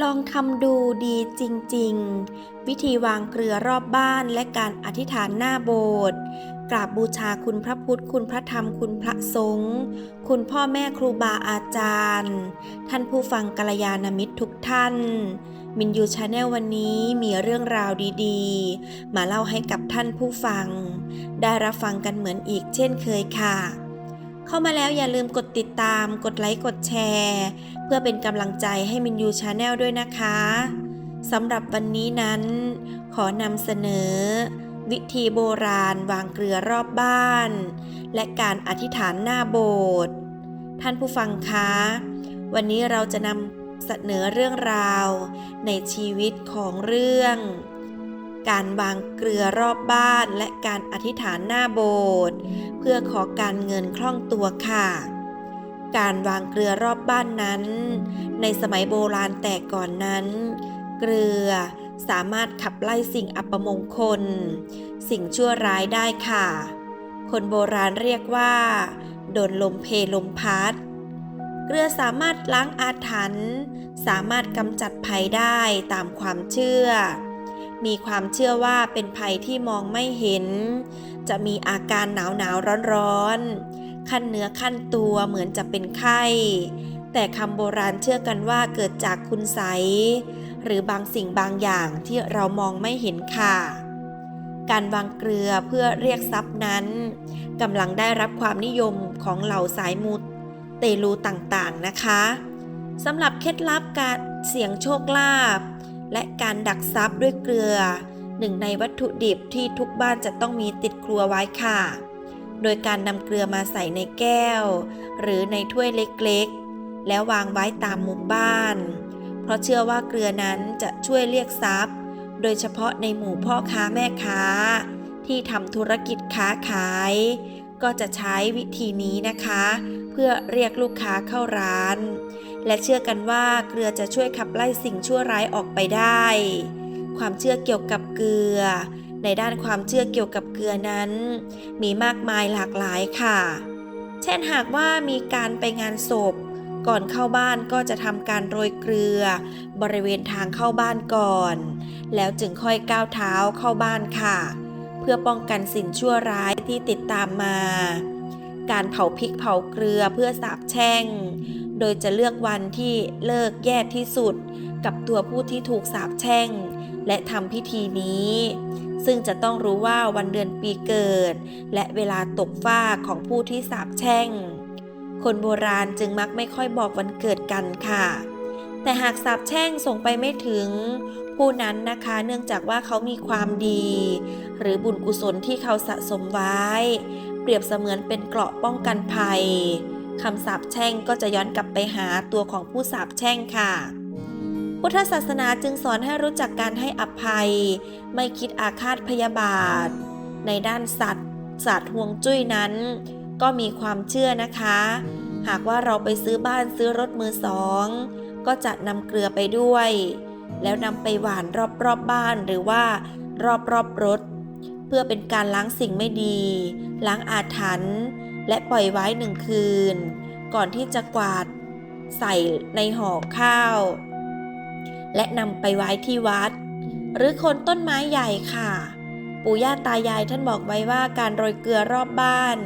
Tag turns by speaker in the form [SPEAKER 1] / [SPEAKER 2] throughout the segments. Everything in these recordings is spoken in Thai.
[SPEAKER 1] ลองทำดูดีจริง ๆ วิธีวางเกลือรอบบ้านและการอธิษฐานหน้าโบสถ์กราบบูชาคุณพระพุทธ คุณพระธรรม คุณพระสงฆ์คุณพ่อแม่ครูบาอาจารย์ ท่านผู้ฟังกัลยาณมิตรทุกท่าน มินยูชาแนลวันนี้มีเรื่องราวดีๆ มาเล่าให้กับท่านผู้ฟัง ได้รับฟังกันเหมือนอีกเช่นเคยค่ะ เข้ามาแล้วอย่าลืมกดติดตาม กดไลค์ กดแชร์ เพื่อเป็นกำลังใจให้มินยูชาแนลด้วยนะคะสำหรับวันนี้นั้น ขอนำเสนอ วิธีโบราณวางเกลือรอบบ้าน และการอธิษฐานหน้าโบสถ์ท่านผู้ฟังคะ วันนี้เราจะนำเสนอเรื่องราว ในชีวิตของเรื่อง การวางเกลือรอบบ้านและการอธิษฐานหน้าโบสถ์เพื่อขอการเงินคล่องตัวค่ะ การวางเกลือรอบบ้านนั้น ในสมัยโบราณแต่ก่อนนั้น เกลือสามารถขับไล่สิ่งอัปมงคล สิ่งชั่วร้ายได้ค่ะ คนโบราณเรียกว่าโดนลมเพลมพัด เกลือสามารถล้างอาถรรพ์สามารถกำจัดภัยได้ตามความเชื่อ มีความเชื่อว่าเป็นภัยที่มองไม่เห็น จะมีอาการหนาวหนาวร้อนร้อนๆขั้นเนื้อขั้นตัวเหมือนจะเป็นไข้ แต่คำโบราณเชื่อกันว่าเกิดจากคุณไสหรือบางสิ่งบางอย่างที่เรามองไม่เห็นค่ะ การวางเกลือเพื่อเรียกทรัพย์นั้นกำลังได้รับความนิยมของเหล่าสายมูเตลูต่างๆนะคะสำหรับเคล็ดลับการเสี่ยงโชคลาภ และการดักทรัพย์ด้วยเกลือ หนึ่งในวัตถุดิบที่ทุกบ้านจะต้องมีติดครัวไว้ค่ะ โดยการนำเกลือมาใส่ในแก้ว หรือในถ้วยเล็กๆ แล้ววางไว้ตามมุมบ้าน เพราะเชื่อว่าเกลือนั้นจะช่วยเรียกทรัพย์ โดยเฉพาะในหมู่พ่อค้าแม่ค้า ที่ทำธุรกิจค้าขาย ก็จะใช้วิธีนี้นะคะ เพื่อเรียกลูกค้าเข้าร้าน และเชื่อกันว่าเกลือจะช่วยขับไล่สิ่งชั่วร้ายออกไปได้ ความเชื่อเกี่ยวกับเกลือ ในด้านความเชื่อเกี่ยวกับเกลือนั้น มีมากมายหลากหลายค่ะ เช่นหากว่ามีการไปงานศพ ก่อนเข้าบ้านก็จะทำการโรยเกลือ บริเวณทางเข้าบ้านก่อน แล้วจึงค่อยก้าวเท้าเข้าบ้านค่ะ เพื่อป้องกันสิ่งชั่วร้ายที่ติดตามมา การเผาพริกเผาเกลือเพื่อสาบแช่ง โดยจะเลือกวันที่เลิกแย่ที่สุด กับตัวผู้ที่ถูกสาบแช่ง และทำพิธีนี้ ซึ่งจะต้องรู้ว่าวันเดือนปีเกิด และเวลาตกฟ้าของผู้ที่สาบแช่ง คนโบราณจึงมักไม่ค่อยบอกวันเกิดกันค่ะ แต่หากสาบแช่งส่งไปไม่ถึง ผู้นั้นนะคะเนื่องจากว่าเขามีความดี หรือบุญกุศลที่เขาสะสมไว้ เปรียบเสมือนเป็นเกราะป้องกันภัย คำสาปแช่งก็จะย้อนกลับไปหาตัวของผู้สาปแช่งค่ะ พุทธศาสนาจึงสอนให้รู้จักการให้อภัย ไม่คิดอาฆาตพยาบาท ในด้านสัตว์ศาสตร์ห่วงจุ้ยนั้น ก็มีความเชื่อนะคะ หากว่าเราไปซื้อบ้านซื้อรถมือสอง ก็จะนำเกลือไปด้วย แล้วนำไปหว่านรอบๆบบ้านหรือว่ารอบๆรรถ เพื่อเป็นการล้างสิ่งไม่ดี ล้างอาถรรพ์ และปล่อยไว้หนึ่งคืน ก่อนที่จะกวาดใส่ในห่อข้าว และนำไปไว้ที่วัด หรือโคนต้นไม้ใหญ่ค่ะ ปู่ย่าตายายท่านบอกไว้ว่าการโรยเกลือรอบบ้าน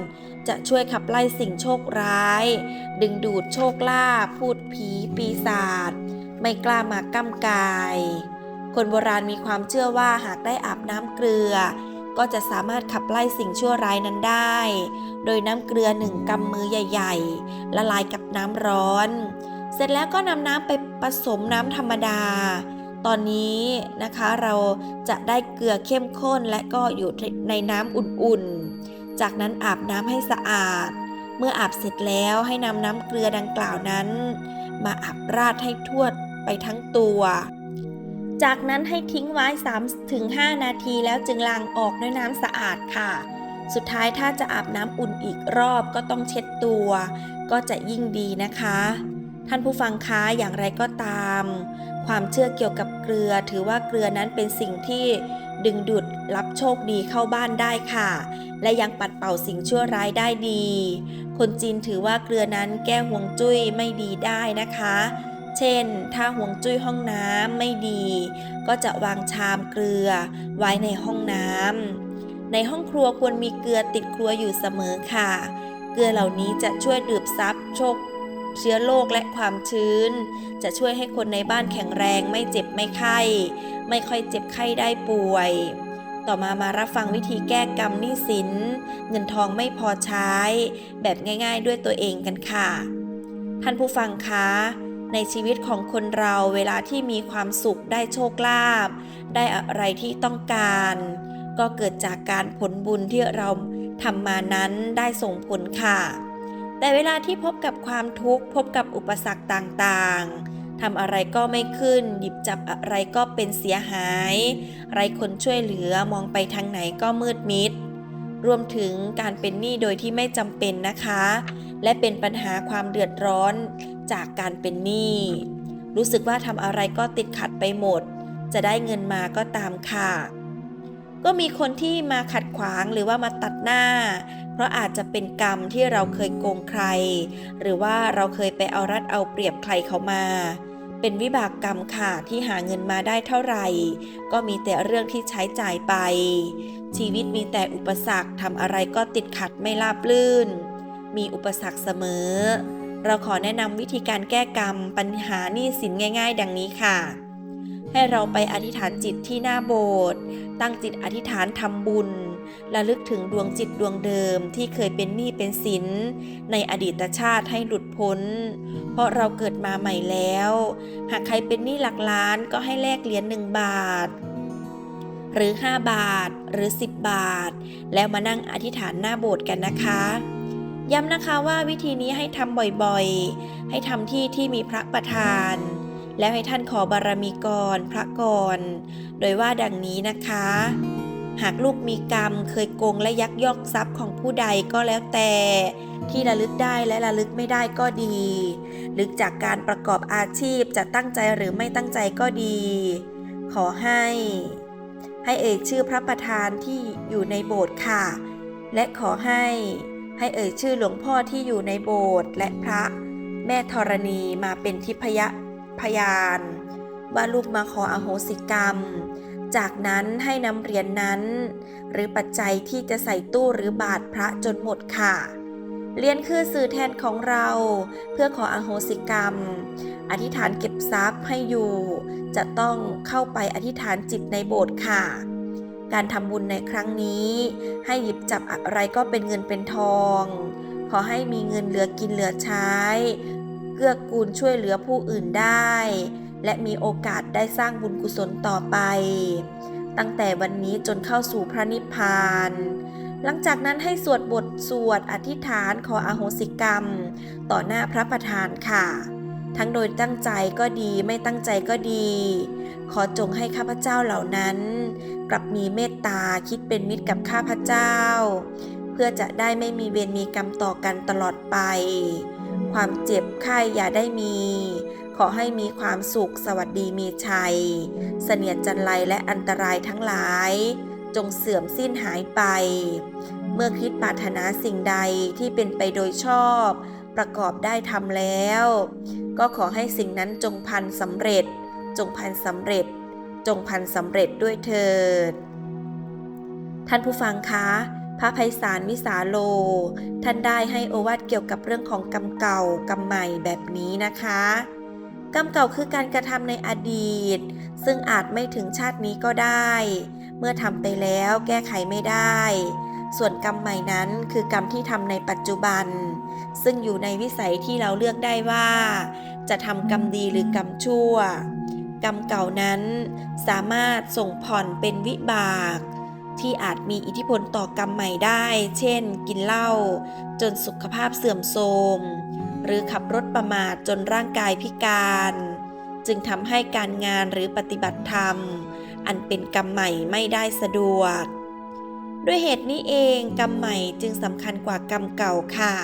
[SPEAKER 1] จะช่วยขับไล่สิ่งโชคร้าย ดึงดูดโชคลาภพูดผีปีศาจไม่กล้ามาก้ำกาย คนโบราณมีความเชื่อว่าหากได้อาบน้ำเกลือ ก็จะสามารถขับไล่สิ่งชั่วร้ายนั้นได้ โดยน้ำเกลือหนึ่งกำมือใหญ่ ๆ ละลายกับน้ำร้อน เสร็จแล้วก็นำน้ำไปผสมน้ำธรรมดา ตอนนี้นะคะเราจะได้เกลือเข้มข้นและก็อยู่ในน้ำอุ่นๆ จากนั้นอาบน้ำให้สะอาด เมื่ออาบเสร็จแล้วให้นำน้ำเกลือดังกล่าวนั้น มาอาบราดให้ทั่วไปทั้งตัว จากนั้นให้ทิ้งไว้ 3-5 นาทีแล้วจึงล้างออกด้วยน้ำสะอาดค่ะ สุดท้ายถ้าจะอาบน้ำอุ่นอีกรอบก็ต้องเช็ดตัว ก็จะยิ่งดีนะคะ ท่านผู้ฟังคะอย่างไรก็ตาม ความเชื่อเกี่ยวกับเกลือ ถือว่าเกลือนั้นเป็นสิ่งที่ดึงดูดรับโชคดีเข้าบ้านได้ค่ะ และยังปัดเป่าสิ่งชั่วร้ายได้ดี คนจีนถือว่าเกลือนั้นแก้ห่วงจุ้ยไม่ดีได้นะคะ เช่น ถ้าห่วงจุ้ยห้องน้ำไม่ดี ก็จะวางชามเกลือ ไว้ในห้องน้ำในห้องครัวควรมีเกลือติดครัวอยู่เสมอค่ะ เกลือเหล่านี้จะช่วยดืบซับโชคเชื้อโรคและความชื้น จะช่วยให้คนในบ้านแข็งแรงไม่เจ็บไม่ไข้ ไม่ค่อยเจ็บไข้ได้ป่วย ต่อมามารับฟังวิธีแก้กรรมหนี้สิน เงินทองไม่พอใช้ แบบง่าย ๆ ด้วยตัวเองกันค่ะ ท่านผู้ฟังคะ ในชีวิตของคนเราเวลาที่มีความสุขได้โชคลาภได้อะไรที่ต้องการ ก็เกิดจากการผลบุญที่เราทำมานั้นได้ส่งผลค่ะ แต่เวลาที่พบกับความทุกข์ พบกับอุปสรรคต่างๆทำอะไรก็ไม่ขึ้น หยิบจับอะไรก็เป็นเสียหายไรคนช่วยเหลือมองไปทางไหนก็มืดมิดรวมถึงการเป็นหนี้โดยที่ไม่จำเป็นนะคะ และเป็นปัญหาความเดือดร้อน จากการเป็นหนี้ รู้สึกว่าทำอะไรก็ติดขัดไปหมด จะได้เงินมาก็ตามค่ะ ก็มีคนที่มาขัดขวางหรือว่ามาตัดหน้า เพราะอาจจะเป็นกรรมที่เราเคยโกงใคร หรือว่าเราเคยไปเอารัดเอาเปรียบใครเขามา เป็นวิบากกรรมค่ะที่หาเงินมาได้เท่าไหร่ ก็มีแต่เรื่องที่ใช้จ่ายไป ชีวิตมีแต่อุปสรรคทำอะไรก็ติดขัดไม่ราบรื่น มีอุปสรรคเสมอ เราขอแนะนำวิธีการแก้กรรม ปัญหาหนี้สินง่าย ๆ ดังนี้ค่ะ ให้เราไปอธิษฐานจิตที่หน้าโบสถ์ตั้งจิตอธิษฐานทำบุญระลึกถึงดวงจิตดวงเดิมที่เคยเป็นหนี้เป็นสินในอดีตชาติให้หลุดพ้น เพราะเราเกิดมาใหม่แล้ว หากใครเป็นหนี้หลักล้านก็ให้แลกเหรียญหนึ่งบาท หรือ 5 บาทหรือ 10 บาท แล้วมานั่งอธิษฐานหน้าโบสถ์กันนะคะ ย้ำนะคะว่าวิธีนี้ให้ทำบ่อยๆ ให้ทำที่ที่มีพระประธาน แล้วให้ท่านขอบารมีก่อนพระก่อนโดยว่าดังนี้นะคะ หากลูกมีกรรมเคยโกงและยักยอกทรัพย์ของผู้ใดก็แล้วแต่ ที่ระลึกได้และระลึกไม่ได้ก็ดีหรือจากการประกอบอาชีพจะตั้งใจหรือไม่ตั้งใจก็ดี ขอให้ ให้เอ่ยชื่อพระประธานที่อยู่ในโบสถ์ค่ะ และขอให้ ให้เอ่ยชื่อหลวงพ่อที่อยู่ในโบสถ์และพระ แม่ธรณีมาเป็นทิพยพยาน ว่าลูกมาขออโหสิกรรม จากนั้นให้นำเหรียญนนั้น หรือปัจจัยที่จะใส่ตู้หรือบาทพระจนหมดค่ะเหรียญคือสื่อแทนของเราเพื่อขออโหสิกรรม อธิษฐานเก็บทรัพย์ให้อยู่ จะต้องเข้าไปอธิษฐานจิตในโบสถ์ค่ะ การทำบุญในครั้งนี้ ให้หยิบจับอะไรก็เป็นเงินเป็นทอง ขอให้มีเงินเหลือกินเหลือใช้ เกื้อกูลช่วยเหลือผู้อื่นได้ และมีโอกาสได้สร้างบุญกุศลต่อไป ตั้งแต่วันนี้จนเข้าสู่พระนิพพาน หลังจากนั้นให้สวดบทสวดอธิษฐานขออโหสิกรรม ต่อหน้าพระประธานค่ะทั้งโดยตั้งใจก็ดีไม่ตั้งใจก็ดี ขอจงให้ข้าพเจ้าเหล่านั้น กลับมีเมตตาคิดเป็นมิตรกับข้าพเจ้า เพื่อจะได้ไม่มีเวรมีกรรมต่อกันตลอดไป ความเจ็บไข้อย่าได้มี ขอให้มีความสุขสวัสดีมีชัย เสนียดจันไรและอันตรายทั้งหลาย จงเสื่อมสิ้นหายไป เมื่อคิดปรารถนาสิ่งใดที่เป็นไปโดยชอบประกอบได้ทำแล้ว ก็ขอให้สิ่งนั้นจงพันสำเร็จ จงพันสำเร็จ จงพันสำเร็จด้วยเถิด ท่านผู้ฟังคะพระไพศาลวิสาโล ท่านได้ให้โอวาทเกี่ยวกับเรื่องของกรรมเก่ากรรมใหม่แบบนี้นะคะ กรรมเก่าคือการกระทำในอดีต ซึ่งอาจไม่ถึงชาตินี้ก็ได้ เมื่อทำไปแล้วแก้ไขไม่ได้ ส่วนกรรมใหม่นั้นคือกรรมที่ทำในปัจจุบัน ซึ่งอยู่ในวิสัยที่เราเลือกได้ว่า จะทำกรรมดีหรือกรรมชั่ว รรมเก่านั้น สามารถส่งผ่อนเป็นวิบาก ที่อาจมีอิทธิพลต่อกรรมใหม่ได้ เช่น กินเหล้าจนสุขภาพเสื่อมโทรม หรือขับรถประมาทจนร่างกายพิการ จึงทำให้การงานหรือปฏิบัติธรรม อันเป็นกรรมใหม่ไม่ได้สะดวก ด้วยเหตุนี้เองกรรมใหม่จึงสำคัญกว่ากรรมเก่าค่ะ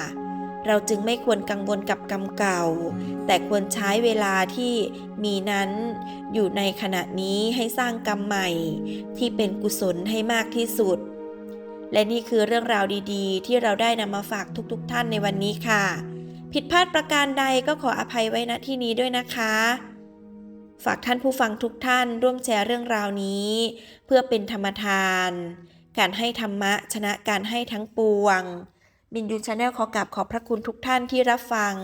[SPEAKER 1] เราจึงไม่ควรกังวลกับกรรมเก่า แต่ควรใช้เวลาที่มีนั้นอยู่ในขณะนี้ให้สร้างกรรมใหม่ ที่เป็นกุศลให้มากที่สุด และนี่คือเรื่องราวดีๆ ที่เราได้นำมาฝากทุกๆทท่านในวันนี้ค่ะ ผิดพลาดประการใดก็ขออภัยไว้ณที่นี้ด้วยนะคะฝากท่านผู้ฟังทุกท่านร่วมแชร์เรื่องราวนี้ เพื่อเป็นธรรมทาน การให้ธรรมะชนะการให้ทั้งปวง บินยูชาแนลขอกราบขอบพระคุณทุกท่านที่รับฟัง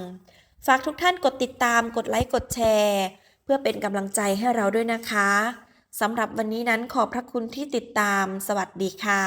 [SPEAKER 1] ฝากทุกท่านกดติดตาม กดไลค์ กดแชร์ เพื่อเป็นกำลังใจให้เราด้วยนะคะ สำหรับวันนี้นั้นขอบพระคุณที่ติดตาม สวัสดีค่ะ